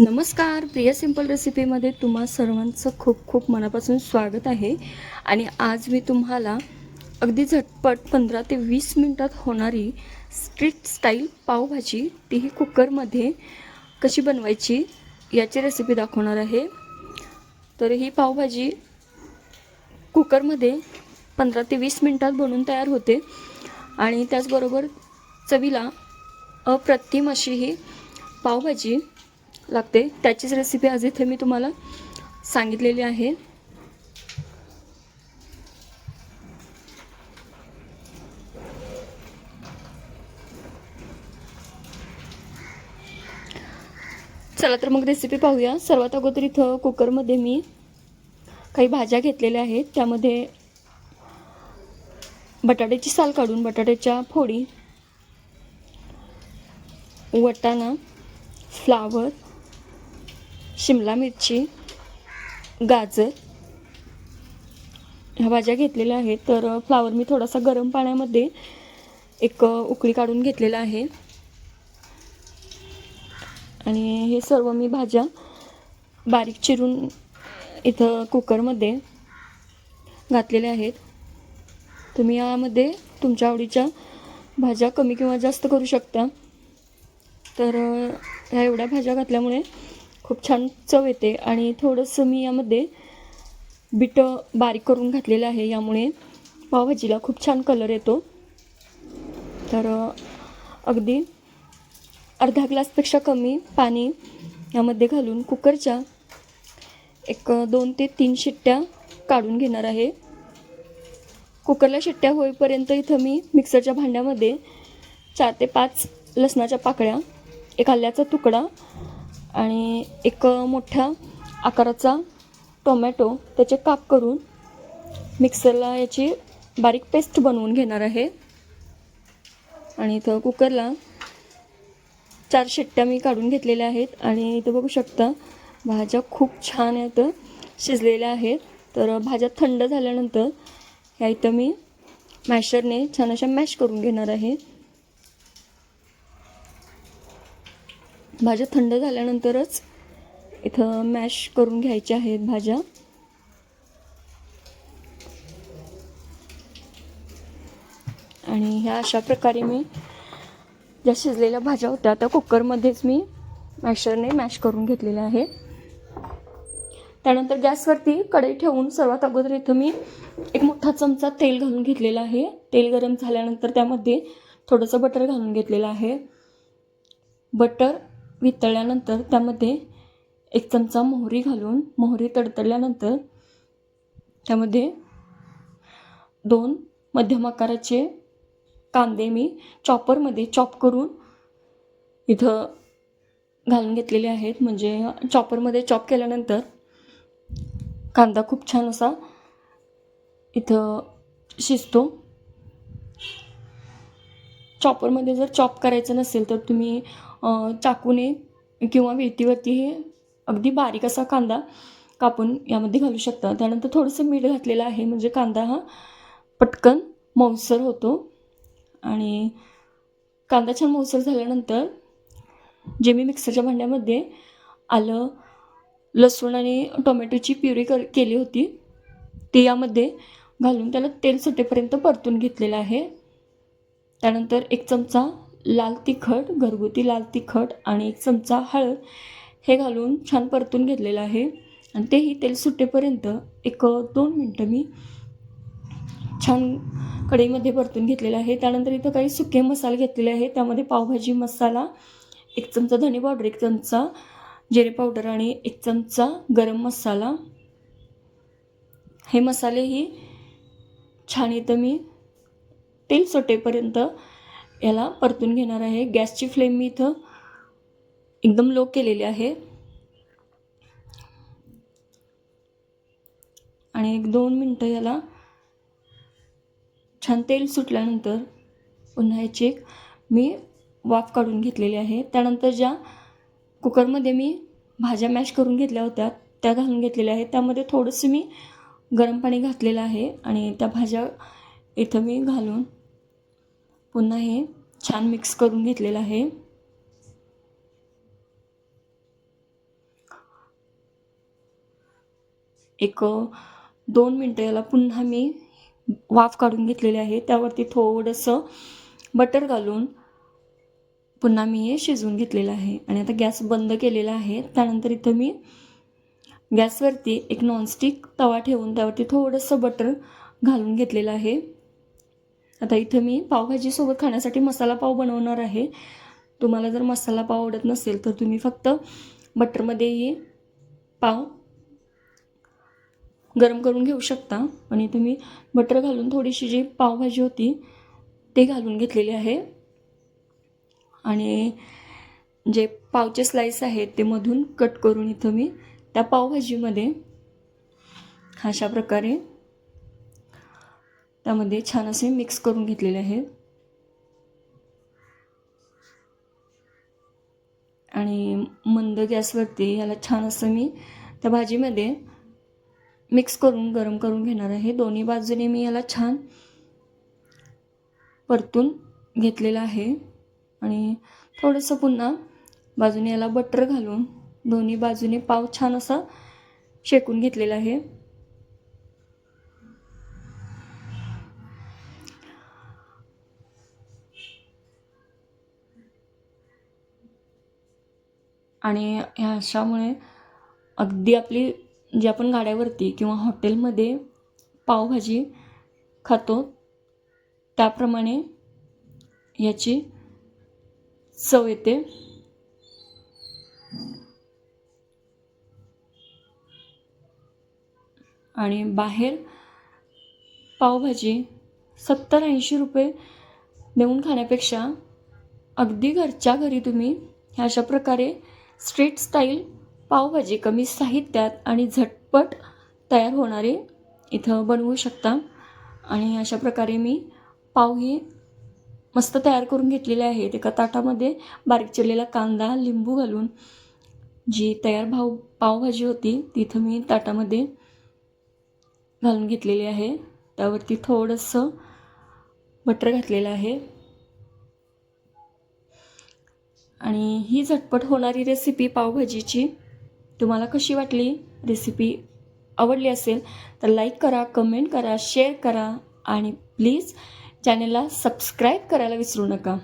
नमस्कार प्रिय सिंपल रेसिपीमध्ये तुम्हा सर्वांचं खूप खूप मनापासून स्वागत आहे. आणि आज मी तुम्हाला अगदी झटपट पंधरा ते वीस मिनटात होणारी स्ट्रीट स्टाईल पावभाजी तीही कुकरमध्ये कशी बनवायची याची रेसिपी दाखवणार आहे. तर ही पावभाजी कुकरमध्ये पंधरा ते वीस मिनटात बनून तयार होते. आणि त्याचबरोबर चवीला अप्रतिम अशी ही पावभाजी लागते. त्याचीच रेसिपी आज इथे मी तुम्हाला सांगितलेली आहे. चला तर मग रेसिपी पाहूया. सर्वात अगोदर इथं कुकरमध्ये मी काही भाज्या घेतलेल्या आहेत. त्यामध्ये बटाट्याची साल काढून बटाट्याच्या फोडी वटाणा फ्लावर शिमला मिरची गाजर ह्या भाज्या घेतलेल्या आहेत. तर फ्लावर मी थोडासा गरम पाण्यामध्ये एक उकळी काढून घेतलेला आहे. आणि हे सर्व मी भाज्या बारीक चिरून इथं कुकरमध्ये घातलेल्या आहेत. तुम्ही यामध्ये तुमच्या आवडीच्या भाज्या कमी किंवा जास्त करू शकता. तर ह्या एवढ्या भाज्या घातल्यामुळे खूप छान चव येते आणि थोडंसं मी यामध्ये बिटं बारीक करून घातलेलं आहे. यामुळे पावभाजीला खूप छान कलर येतो. तर अगदी अर्धा ग्लासपेक्षा कमी पाणी यामध्ये घालून कुकरच्या एक दोन ते तीन शिट्ट्या काढून घेणार आहे. कुकरला शिट्ट्या होईपर्यंत इथं मी मिक्सरच्या भांड्यामध्ये चार ते पाच लसणाच्या पाकळ्या एक आल्याचा तुकडा आणि एक मोठ्या आकाराचा टोमॅटो त्याचे काप करून मिक्सरला याची बारीक पेस्ट बनवून घेणार आहे. आणि इथं कुकरला चार शिट्ट्या मी काढून घेतलेल्या आहेत. आणि इथं बघू शकता भाज्या खूप छान आहेत शिजलेल्या आहेत. तर भाज्या थंड झाल्यानंतर ह्या इथं मी मॅशरने छान अशा मॅश करून घेणार आहे. भाज्या थंड झाल्यानंतरच इथं मॅश करून घ्यायच्या आहेत भाज्या. आणि ह्या अशा प्रकारे मी ज्या शिजलेल्या भाज्या होत्या त्या कुकरमध्येच मी मॅशरने मॅश करून घेतलेल्या आहे त्यानंतर गॅसवरती कढई ठेवून सर्वात अगोदर इथं मी एक मोठा चमचा तेल घालून घेतलेला आहे. तेल गरम झाल्यानंतर त्यामध्ये थोडंसं बटर घालून घेतलेलं आहे. बटर वितळल्यानंतर त्यामध्ये एक चमचा मोहरी घालून मोहरी तडतडल्यानंतर त्यामध्ये दोन मध्यम आकाराचे कांदे मी चॉपरमध्ये चॉप करून इथं घालून घेतलेले आहेत. म्हणजे चॉपरमध्ये चॉप केल्यानंतर कांदा खूप छान असा इथं शिजतो. चॉपरमध्ये जर चॉप करायचं नसेल तर तुम्ही चाकूने किंवा वेटीवरती हे अगदी बारीक असा कांदा कापून यामध्ये घालू शकता. त्यानंतर थोडंसं मीठ घातलेलं आहे. म्हणजे कांदा हा पटकन मऊसर होतो. आणि कांदा छान मऊसर झाल्यानंतर जे मी मिक्सरच्या भांड्यामध्ये आलं लसूण आणि टोमॅटोची प्युरी कर केली होती ती यामध्ये घालून त्याला तेल सुटेपर्यंत परतून घेतलेलं आहे. त्यानंतर एक चमचा लाल तिखट घरगुती लाल तिखट आणि एक चमचा हळद हे घालून छान परतून घेतलेलं आहे. आणि तेही तेल सुटेपर्यंत एक दोन मिनटं मी छान कढईमध्ये परतून घेतलेलं आहे. त्यानंतर इथं काही सुके मसाले घेतलेले आहे त्यामध्ये पावभाजी मसाला एक चमचा धने पावडर एक चमचा जिरे पावडर आणि एक चमचा गरम मसाला. हे मसालेही छान इथं मी तेल सुटेपर्यंत याला परतून घेणार आहे. गॅसची फ्लेम मी इथं एकदम लो केलेली आहे. आणि एक दोन मिनटं याला छान तेल सुटल्यानंतर पुन्हा याची एक मी वाफ काढून घेतलेली आहे. त्यानंतर ज्या कुकरमध्ये मी भाज्या मॅश करून घेतल्या होत्या त्या घालून घेतलेल्या आहेत. त्यामध्ये थोडंसं मी गरम पाणी घातलेलं आहे आणि त्या भाज्या इथं मी घालून पुन्हा हे छान मिक्स करून घेतलेलं आहे. एक दोन मिनटं याला पुन्हा मी वाफ काढून घेतलेले आहे. त्यावरती थोडंसं बटर घालून पुन्हा मी हे शिजवून घेतलेलं आहे. आणि आता गॅस बंद केलेला आहे. त्यानंतर इथं मी गॅसवरती एक नॉनस्टिक तवा ठेवून त्यावरती थोडंसं बटर घालून घेतलेलं आहे. आता इथं मी पावभाजीसोबत खाण्यासाठी मसाला पाव बनवणार आहे. तुम्हाला जर मसाला पाव आवडत नसेल तर तुम्ही फक्त बटरमध्येही पाव गरम करून घेऊ शकता. आणि तुम्ही बटर घालून थोडीशी जी पावभाजी होती ते घालून घेतलेली आहे. आणि जे पावचे स्लाईस आहेत ते मधून कट करून इथं मी त्या पावभाजीमध्ये अशा प्रकारे त्यामध्ये छान असे मिक्स करून घेतलेले आहेत. आणि मंद गॅसवरती याला छान असं मी त्या भाजीमध्ये मिक्स करून गरम करून घेणार आहे. दोन्ही बाजूने मी याला छान परतून घेतलेलं आहे. आणि थोडंसं पुन्हा बाजूने याला बटर घालून दोन्ही बाजूने पाव छान असा शेकून घेतलेला आहे. आणि ह्या अशामुळे अगदी आपली जी आपण गाड्यावरती किंवा हॉटेलमध्ये पावभाजी खातो त्याप्रमाणे याची चव येते. आणि बाहेर पावभाजी सत्तर ऐंशी रुपये देऊन खाण्यापेक्षा अगदी घरच्या घरी तुम्ही ह्या अशा प्रकारे स्ट्रीट स्टाईल पावभाजी कमी साहित्यात आणि झटपट तयार होणारे इथं बनवू शकता. आणि अशा प्रकारे मी पाव ही मस्त तयार करून घेतलेले आहेत. एका ताटामध्ये बारीक चिरलेला कांदा लिंबू घालून जी तयार भाव पावभाजी होती तिथं मी ताटामध्ये घालून घेतलेली आहे. त्यावरती थोडंसं बटर घातलेलं आहे. आणि ही झटपट होणारी रेसिपी पावभाजीची तुम्हाला कशी वाटली? रेसिपी आवडली असेल तर लाईक करा कमेंट करा शेअर करा आणि प्लीज चॅनलला सबस्क्राईब करायला विसरू नका.